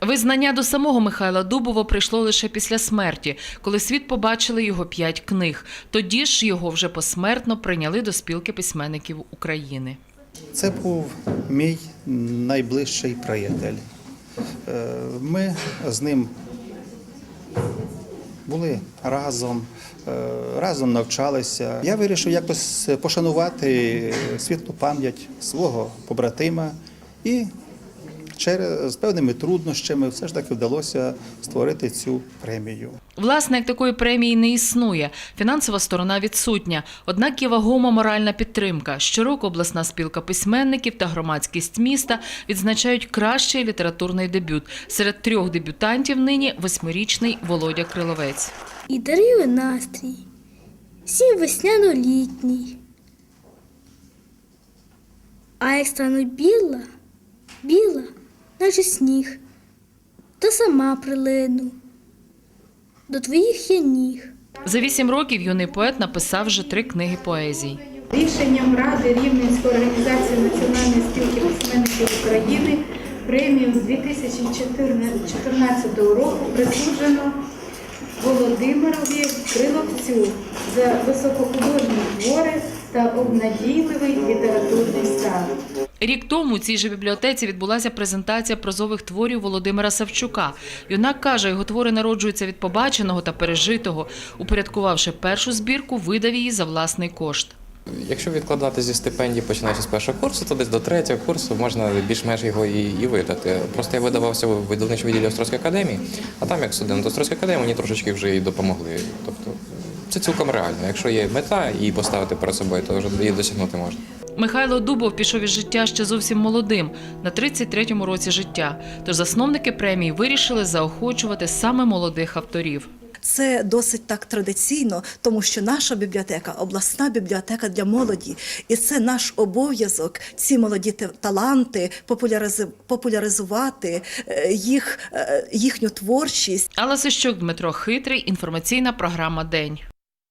Визнання до самого Михайла Дубова прийшло лише після смерті, коли світ побачили його п'ять книг. Тоді ж його вже посмертно прийняли до спілки письменників України. Це був мій найближчий приятель. Е, Ми з ним були разом, е, разом навчалися. Я вирішив якось пошанувати світлу пам'ять свого побратима і через з певними труднощами все ж таки вдалося створити цю премію. Власне, як такої премії не існує. Фінансова сторона відсутня. Однак є вагома моральна підтримка. Щороку обласна спілка письменників та громадськість міста відзначають кращий літературний дебют. Серед трьох дебютантів нині восьмирічний Володя Криловець. і дарує настрій, всім весняно-літній. А як стану біла, біла, наче сніг, то сама прилину до твоїх я ніг. За вісім років юний поет написав вже три книги поезій. Рішенням Ради Рівненської організації Національної спілки письменників України премію з 2014 року присуджено Володимирові Криловцю за високохудожні твори та обнадійливий літературний. Рік тому у цій же бібліотеці відбулася презентація прозових творів Володимира Савчука. Юнак каже, його твори народжуються від побаченого та пережитого. Упорядкувавши першу збірку, видав її за власний кошт. Якщо відкладати зі стипендії, починаючи з першого курсу, то десь до третього курсу можна більш-менш його і, і видати. Просто я видавався в видавничому відділі Острозької академії, а там, як студент Острозької академії, мені трошечки вже і допомогли. Тобто це цілком реально. Якщо є мета і поставити перед собою, то вже її досягнути можна. Михайло Дубов пішов із життя ще зовсім молодим, на 33-му році життя. Тож засновники премії вирішили заохочувати саме молодих авторів. Це досить так традиційно, тому що наша бібліотека обласна бібліотека для молоді, і це наш обов'язок ці молоді таланти популяризувати е, їх, е, їхню творчість. Алла Сищук, Дмитро Хитрий. Інформаційна програма День.